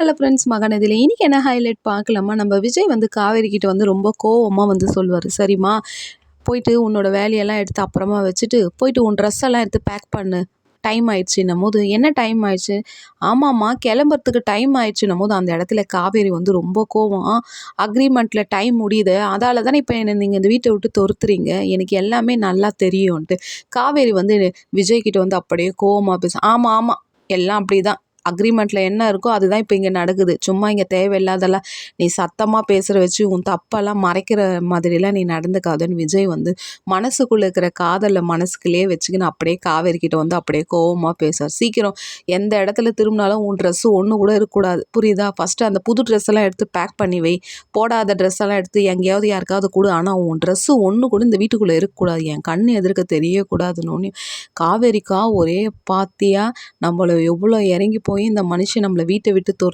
Hello friends மகனதில் இன்றைக்கி என்ன highlight பார்க்கலாமா? நம்ம விஜய் வந்து காவேரிக்கிட்ட வந்து ரொம்ப கோவமாக வந்து சொல்லுவார் சரிம்மா போயிட்டு உன்னோட வேலையெல்லாம் எடுத்து அப்புறமா வச்சுட்டு போயிட்டு உன் ட்ரெஸ் எல்லாம் எடுத்து பேக் பண்ணு. டைம் ஆயிடுச்சுன்னும் போது. என்ன டைம் ஆயிடுச்சு? ஆமாம்மா கிளம்புறதுக்கு டைம் ஆயிடுச்சுன்னும் போது அந்த இடத்துல காவேரி வந்து ரொம்ப கோவம். அக்ரிமெண்ட்டில் டைம் முடியுது. அதால் தானே இப்போ என்னை நீங்கள் இந்த வீட்டை விட்டு தொறுத்துறீங்க எனக்கு எல்லாமே நல்லா தெரியும்ன்ட்டு. காவேரி வந்து விஜய்கிட்ட வந்து அப்படியே கோவமாக பேச. ஆமாம் ஆமாம் எல்லாம் அப்படி தான் அக்ரிமெண்ட்டில் என்ன இருக்கோ அதுதான் இப்போ இங்கே நடக்குது. சும்மா இங்கே தேவையில்லாதெல்லாம் நீ சத்தமாக பேசுகிற வச்சு உன் தப்பெல்லாம் மறைக்கிற மாதிரிலாம் நீ நடந்துக்காதுன்னு விஜய் வந்து மனசுக்குள்ளே இருக்கிற காதலை மனசுக்குள்ளேயே வச்சுக்கின்னு அப்படியே காவேரிக்கிட்ட வந்து அப்படியே கோவமாக பேசுவார் சீக்கிரம் எந்த இடத்துல திரும்பினாலும் உன் ட்ரெஸ்ஸு ஒன்று கூட இருக்கக்கூடாது. புரியுதா? ஃபஸ்ட்டு அந்த புது ட்ரெஸ் எல்லாம் எடுத்து பேக் பண்ணி வை. போடாத ட்ரெஸ் எல்லாம் எடுத்து எங்கேயாவது யாருக்காவது கொடு. ஆனால் உன் ட்ரெஸ்ஸு ஒன்று கூட இந்த வீட்டுக்குள்ளே இருக்கக்கூடாது. என் கண் எதிர்க்க தெரியக்கூடாதுன்னு காவேரிக்கா ஒரே பாத்தியா? நம்மளை எவ்வளோ இறங்கி போய் இந்த மனுஷன் நம்மளை வீட்டை விட்டு துர